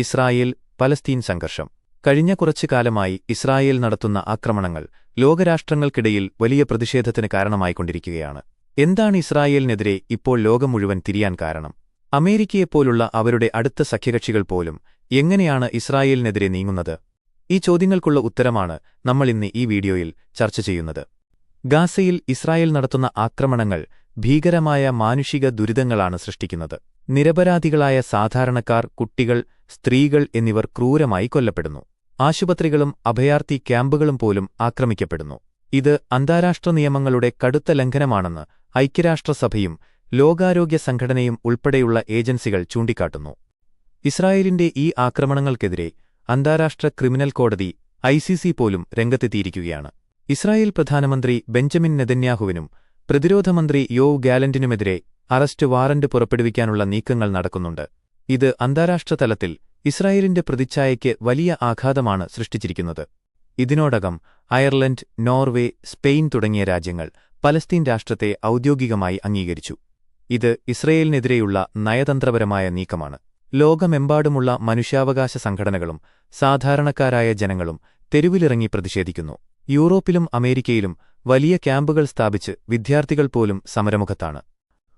Israel Palestine സംഘർഷം. കഴിഞ്ഞ കുറച്ചു കാലമായി ഇസ്രായേൽ നടത്തുന്ന ആക്രമണങ്ങൾ ലോകരാഷ്ട്രങ്ങൾക്കിടയിൽ വലിയ പ്രതിഷേധത്തിന് കാരണമായിക്കൊണ്ടിരിക്കുകയാണ് എന്താണ് ഇസ്രായേലിനെതിരെ ഇപ്പോൾ ലോകം മുഴുവൻ തിരിയാൻ കാരണം? അമേരിക്കയെപ്പോലുള്ള അവരുടെ അടുത്ത സഖ്യകക്ഷികൾ പോലും എങ്ങനെയാണ് ഇസ്രായേലിനെതിരെ നീങ്ങുന്നത്? ഈ ചോദ്യങ്ങൾക്കുള്ള ഉത്തരമാണ് നമ്മൾ ഇന്ന് ഈ വീഡിയോയിൽ ചർച്ച ചെയ്യുന്നത്. ഗാസയിൽ ഇസ്രായേൽ നടത്തുന്ന ആക്രമണങ്ങൾ ഭീകരമായ മാനുഷിക ദുരിതങ്ങളാണ് സൃഷ്ടിക്കുന്നത്. നിരപരാധികളായ സാധാരണക്കാർ കുട്ടികൾ സ്ത്രീകൾ എന്നിവർ ക്രൂരമായി കൊല്ലപ്പെടുന്നു. ആശുപത്രികളും അഭയാർത്ഥി ക്യാമ്പുകളും പോലും ആക്രമിക്കപ്പെടുന്നു. ഇത് അന്താരാഷ്ട്ര നിയമങ്ങളുടെ കടുത്ത ലംഘനമാണെന്ന് ഐക്യരാഷ്ട്രസഭയും ലോകാരോഗ്യ സംഘടനയും ഉൾപ്പെടെയുള്ള ഏജൻസികൾ ചൂണ്ടിക്കാട്ടുന്നു. ഇസ്രായേലിന്റെ ഈ ആക്രമണങ്ങൾക്കെതിരെ അന്താരാഷ്ട്ര ക്രിമിനൽ കോടതി ഐസിസി പോലും രംഗത്തെത്തിയിരിക്കുകയാണ്. ഇസ്രായേൽ പ്രധാനമന്ത്രി ബെഞ്ചമിൻ നെതന്യാഹുവിനും പ്രതിരോധമന്ത്രി യോ ഗാലന്റിനുമെതിരെ അറസ്റ്റ് വാറന്റ് പുറപ്പെടുവിക്കാനുള്ള നീക്കങ്ങൾ നടക്കുന്നുണ്ട്. ഇത് അന്താരാഷ്ട്ര തലത്തിൽ ഇസ്രായേലിന്റെ പ്രതിച്ഛായയ്ക്ക് വലിയ ആഘാതമാണ് സൃഷ്ടിച്ചിരിക്കുന്നത്. ഇതിനോടകം അയർലൻഡ് നോർവേ സ്പെയിൻ തുടങ്ങിയ രാജ്യങ്ങൾ പലസ്തീൻ രാഷ്ട്രത്തെ ഔദ്യോഗികമായി അംഗീകരിച്ചു. ഇത് ഇസ്രയേലിനെതിരെയുള്ള നയതന്ത്രപരമായ നീക്കമാണ്. ലോകമെമ്പാടുമുള്ള മനുഷ്യാവകാശ സംഘടനകളും സാധാരണക്കാരായ ജനങ്ങളും തെരുവിലിറങ്ങി പ്രതിഷേധിക്കുന്നു. യൂറോപ്പിലും അമേരിക്കയിലും വലിയ ക്യാമ്പുകൾ സ്ഥാപിച്ച് വിദ്യാർത്ഥികൾ പോലും സമരമുഖത്താണ്.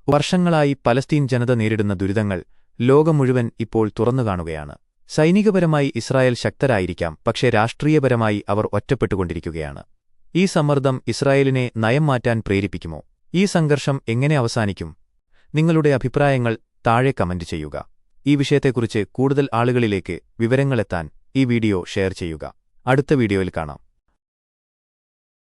വർഷങ്ങളായി പലസ്തീൻ ജനത നേരിടുന്ന ദുരിതങ്ങൾ ലോകം മുഴുവൻ ഇപ്പോൾ തുറന്നുകാണുകയാണ് സൈനികപരമായി ഇസ്രായേൽ ശക്തരായിരിക്കാം പക്ഷേ രാഷ്ട്രീയപരമായി അവർ ഒറ്റപ്പെട്ടുകൊണ്ടിരിക്കുകയാണ്. ഈ സമ്മർദ്ദം ഇസ്രായേലിനെ നയം മാറ്റാൻ പ്രേരിപ്പിക്കുമോ? ഈ സംഘർഷം എങ്ങനെ അവസാനിക്കും? നിങ്ങളുടെ അഭിപ്രായങ്ങൾ താഴെ കമന്റ് ചെയ്യുക. ഈ വിഷയത്തെക്കുറിച്ച് കൂടുതൽ ആളുകളിലേക്ക് വിവരങ്ങളെത്താൻ ഈ വീഡിയോ ഷെയർ ചെയ്യുക. അടുത്ത വീഡിയോയിൽ കാണാം.